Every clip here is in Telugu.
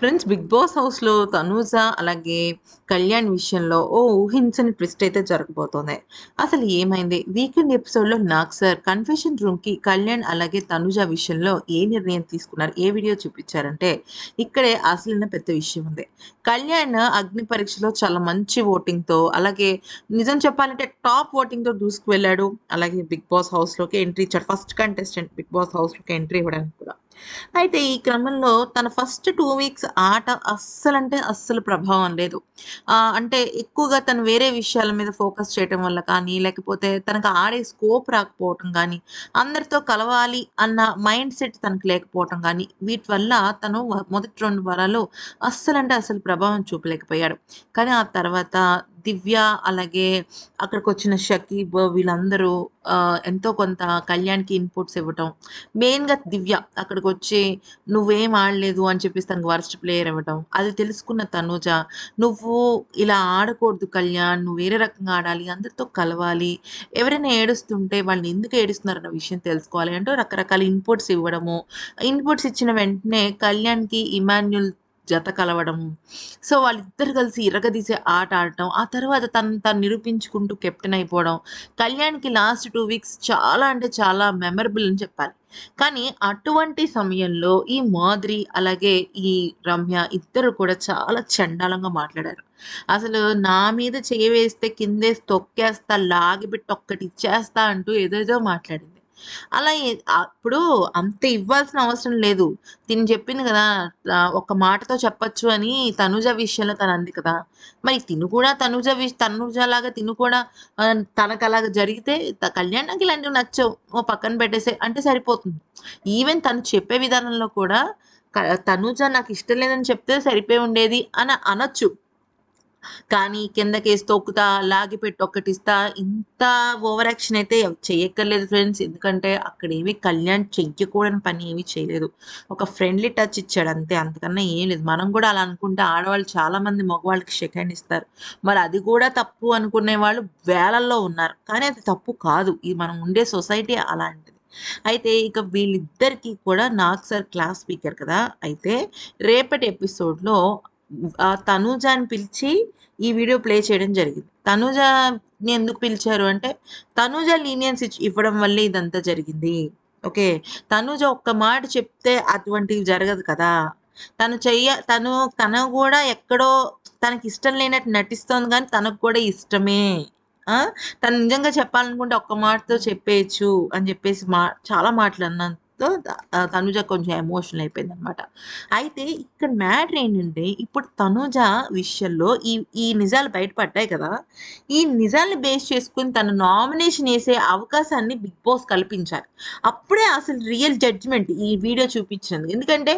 ఫ్రెండ్స్ బిగ్ బాస్ హౌస్లో తనూజ అలాగే కళ్యాణ్ విషయంలో ఓ ఊహించని ట్విస్ట్ అయితే జరగబోతోంది. అసలు ఏమైంది? వీకెండ్ ఎపిసోడ్లో నాగ్ సార్ కన్ఫెషన్ రూమ్కి కళ్యాణ్ అలాగే తనూజ విషయంలో ఏ నిర్ణయం తీసుకున్నారు? ఏ వీడియో చూపించారంటే ఇక్కడే అసలైన పెద్ద విషయం ఉంది. కళ్యాణ్ అగ్ని పరీక్షలో చాలా మంచి ఓటింగ్తో అలాగే నిజం చెప్పాలంటే టాప్ ఓటింగ్తో దూసుకు వెళ్ళాడు అలాగే బిగ్ బాస్ హౌస్లోకి ఎంట్రీ ఇచ్చాడు. ఫస్ట్ కంటెస్టెంట్ బిగ్ బాస్ హౌస్లోకి ఎంట్రీ ఇవ్వడానికి కూడా. అయితే ఈ క్రమంలో తన ఫస్ట్ టూ వీక్స్ ఆట అస్సలంటే అస్సలు ప్రభావం లేదు. అంటే ఎక్కువగా తను వేరే విషయాల మీద ఫోకస్ చేయటం వల్ల కానీ లేకపోతే తనకు ఆడే స్కోప్ రాకపోవటం కానీ అందరితో కలవాలి అన్న మైండ్ సెట్ తనకు లేకపోవటం కానీ వీటి వల్ల తను మొదటి రెండు వారాలు అస్సలంటే అసలు ప్రభావం చూపలేకపోయాడు. కానీ ఆ తర్వాత దివ్య అలాగే అక్కడికి వచ్చిన షకీబ్ వీళ్ళందరూ ఎంతో కొంత కళ్యాణ్కి ఇన్పుట్స్ ఇవ్వటం. మెయిన్గా దివ్య అక్కడికి వచ్చి నువ్వేం ఆడలేదు అని చెప్పేసి తనకు వరస్ట్ ప్లేయర్ ఇవ్వటం. అది తెలుసుకున్న తనుజ నువ్వు ఇలా ఆడకూడదు కళ్యాణ్ నువ్వు వేరే రకంగా ఆడాలి అందరితో కలవాలి. ఎవరైనా ఏడుస్తుంటే వాళ్ళని ఎందుకు ఏడుస్తున్నారు అన్న విషయం తెలుసుకోవాలి అంటూ రకరకాల ఇన్పుట్స్ ఇవ్వడము. ఇన్పుట్స్ ఇచ్చిన వెంటనే కళ్యాణ్కి ఇమాన్యుల్ జత కలవడం సో వాళ్ళిద్దరు కలిసి ఇరగదీసే ఆట ఆడటం ఆ తర్వాత తను తను నిరూపించుకుంటూ కెప్టెన్ అయిపోవడం కళ్యాణ్కి లాస్ట్ టూ వీక్స్ చాలా అంటే చాలా మెమరబుల్ అని చెప్పాలి. కానీ అటువంటి సమయంలో ఈ మాదిరి అలాగే ఈ రమ్య ఇద్దరు కూడా చాలా చండాలంగా మాట్లాడారు. అసలు నా మీద చేయి వేస్తే కిందేసి తొక్కేస్తా లాగిపెట్టి ఒక్కటి ఇచ్చేస్తా అంటూ ఏదేదో మాట్లాడింది. అలా అప్పుడు అంత ఇవ్వాల్సిన అవసరం లేదు. తిని చెప్పింది కదా ఒక మాటతో చెప్పచ్చు అని తనుజ విషయంలో తను అంది కదా. మరి తిను కూడా తనుజ విష తనుజ లాగా తిను కూడా తనకు అలాగా జరిగితే త- కళ్యాణ్ నాకు ఇలాంటివి నచ్చవు. ఓ పక్కన పెట్టేసే అంటే సరిపోతుంది. ఈవెన్ తను చెప్పే విధానంలో కూడా తనుజ నాకు ఇష్టం లేదని చెప్తే సరిపోయి ఉండేది అని అనొచ్చు. కానీ కిందకేసి తొక్కుతా లాగి పెట్టి ఒక్కటిస్తా ఇంత ఓవర్ యాక్షన్ అయితే చేయక్కర్లేదు ఫ్రెండ్స్. ఎందుకంటే అక్కడ ఏమి కళ్యాణ్ చెయ్యకూడని పని ఏమీ చేయలేదు. ఒక ఫ్రెండ్లీ టచ్ ఇచ్చాడు అంతే అంతకన్నా ఏం లేదు. మనం కూడా అలా అనుకుంటే ఆడవాళ్ళు చాలా మంది మగవాళ్ళకి సెకండ్ ఇస్తారు. మరి అది కూడా తప్పు అనుకునే వాళ్ళు వేలల్లో ఉన్నారు. కానీ అది తప్పు కాదు. ఇది మనం ఉండే సొసైటీ అలాంటిది. అయితే ఇక వీళ్ళిద్దరికీ కూడా నాగ్ సార్ క్లాస్ స్పీకర్ కదా. అయితే రేపటి ఎపిసోడ్లో ఆ తనూజాని పిలిచి ఈ వీడియో ప్లే చేయడం జరిగింది. తనూజని ఎందుకు పిలిచారు అంటే తనూజ లీనియన్స్ ఇవ్వడం వల్లే ఇదంతా జరిగింది. ఓకే? తనూజ ఒక్క మాట చెప్తే అటువంటివి జరగదు కదా? తను చెయ్య తను తను కూడా ఎక్కడో తనకి ఇష్టం లేనట్టు నటిస్తోంది కానీ తనకు కూడా ఇష్టమే. ఆ? తను నిజంగా చెప్పాలనుకుంటే ఒక్క మాటతో చెప్పేయచ్చు అని చెప్పేసి మా చాలా మాటలు అన్నాను. ఆ, తనుజ కొంచెం ఎమోషనల్ అయిపోయింది అనమాట అయితే ఇక్కడ మ్యాటర్ ఏంటంటే ఇప్పుడు తనుజ విషయంలో ఈ ఈ నిజాలు బయటపడ్డాయి కదా. ఈ నిజాల్ని బేస్ చేసుకుని తన నామినేషన్ వేసే అవకాశాన్ని బిగ్ బాస్ కల్పించారు అప్పుడే అసలు రియల్ జడ్జిమెంట్ ఈ వీడియో చూపించింది. ఎందుకంటే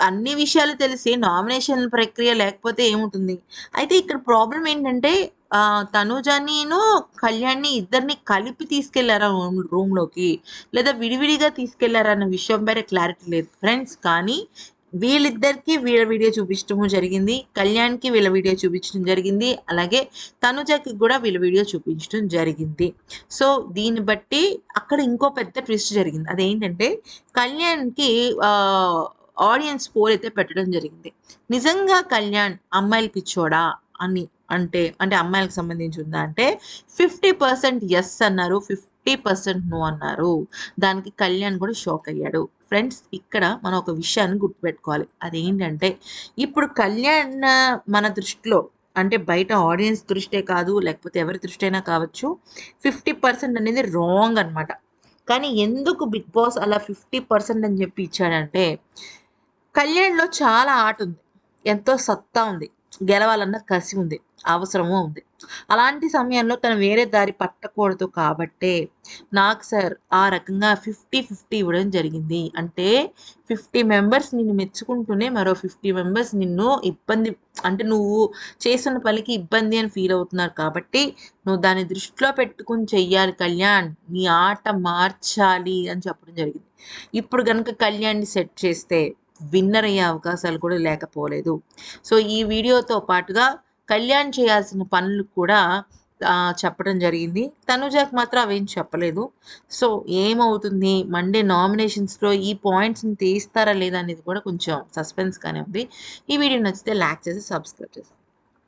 అన్ని విషయాలు తెలిసి నామినేషన్ ప్రక్రియ లేకపోతే ఏముంటుంది? అయితే ఇక్కడ ప్రాబ్లం ఏంటంటే ఆ, తనుజానిను కళ్యాణ్ని ఇద్దరిని కలిపి తీసుకెళ్ళారా రూమ్ రూమ్లోకి? లేదా విడివిడిగా తీసుకెళ్ళారా అన్న విషయం పైన క్లారిటీ లేదు ఫ్రెండ్స్. కానీ వీళ్ళిద్దరికి వీళ్ళ వీడియో చూపించడం జరిగింది. కళ్యాణ్కి వీళ్ళ వీడియో చూపించడం జరిగింది. అలాగే తనుజకి కూడా వీళ్ళ వీడియో చూపించడం జరిగింది. సో దీన్ని బట్టి అక్కడ ఇంకో పెద్ద ట్విస్ట్ జరిగింది. అదేంటంటే కళ్యాణ్కి ఆడియన్స్ పోల్ అయితే పెట్టడం జరిగింది. నిజంగా కళ్యాణ్ అమ్మాయిలు పిచ్చోడా అని అంటే అంటే అమ్మాయిలకు సంబంధించి ఉందా అంటే ఫిఫ్టీ పర్సెంట్ ఎస్ అన్నారు. ఫిఫ్ ఫిఫ్టీ పర్సెంట్ నో అన్నారు. దానికి కళ్యాణ్ కూడా షాక్ అయ్యాడు. ఫ్రెండ్స్ ఇక్కడ మనం ఒక విషయాన్ని గుర్తుపెట్టుకోవాలి. అదేంటంటే ఇప్పుడు కళ్యాణ్ మన దృష్టిలో అంటే బయట ఆడియన్స్ దృష్టే కాదు లేకపోతే ఎవరి దృష్టి అయినా కావచ్చు ఫిఫ్టీ పర్సెంట్ అనేది రాంగ్ అనమాట కానీ ఎందుకు బిగ్ బాస్ అలా ఫిఫ్టీ పర్సెంట్ అని చెప్పి ఇచ్చాడంటే కళ్యాణ్లో చాలా ఆట ఉంది. ఎంతో సత్తా ఉంది. గెలవాలన్న కసి ఉంది అవసరము ఉంది. అలాంటి సమయంలో తను వేరే దారి పట్టకూడదు కాబట్టే నాకు సార్ ఆ రకంగా ఫిఫ్టీ ఫిఫ్టీ ఇవ్వడం జరిగింది. అంటే ఫిఫ్టీ మెంబర్స్ నిన్ను మెచ్చుకుంటూనే మరో ఫిఫ్టీ మెంబర్స్ నిన్ను ఇబ్బంది అంటే నువ్వు చేస్తున్న పనికి ఇబ్బంది అని ఫీల్ అవుతున్నారు కాబట్టి నువ్వు దాన్ని దృష్టిలో పెట్టుకుని చెయ్యాలి కళ్యాణ్ నీ ఆట మార్చాలి అని చెప్పడం జరిగింది. ఇప్పుడు కనుక కళ్యాణ్ని సెట్ చేస్తే విన్నర్ అయ్యే అవకాశాలు కూడా లేకపోలేదు సో ఈ వీడియోతో పాటుగా కళ్యాణ్ చేయాల్సిన పనులు కూడా చెప్పడం జరిగింది. తనుజాకి మాత్రం అవేం చెప్పలేదు. సో, ఏమవుతుంది? మండే నామినేషన్స్‌లో ఈ పాయింట్స్‌ని తీస్తారా లేదా అనేది కూడా కొంచెం సస్పెన్స్‌గానే ఉంది. ఈ వీడియో నచ్చితే లైక్ చేసి సబ్స్క్రైబ్ చేసుకోండి.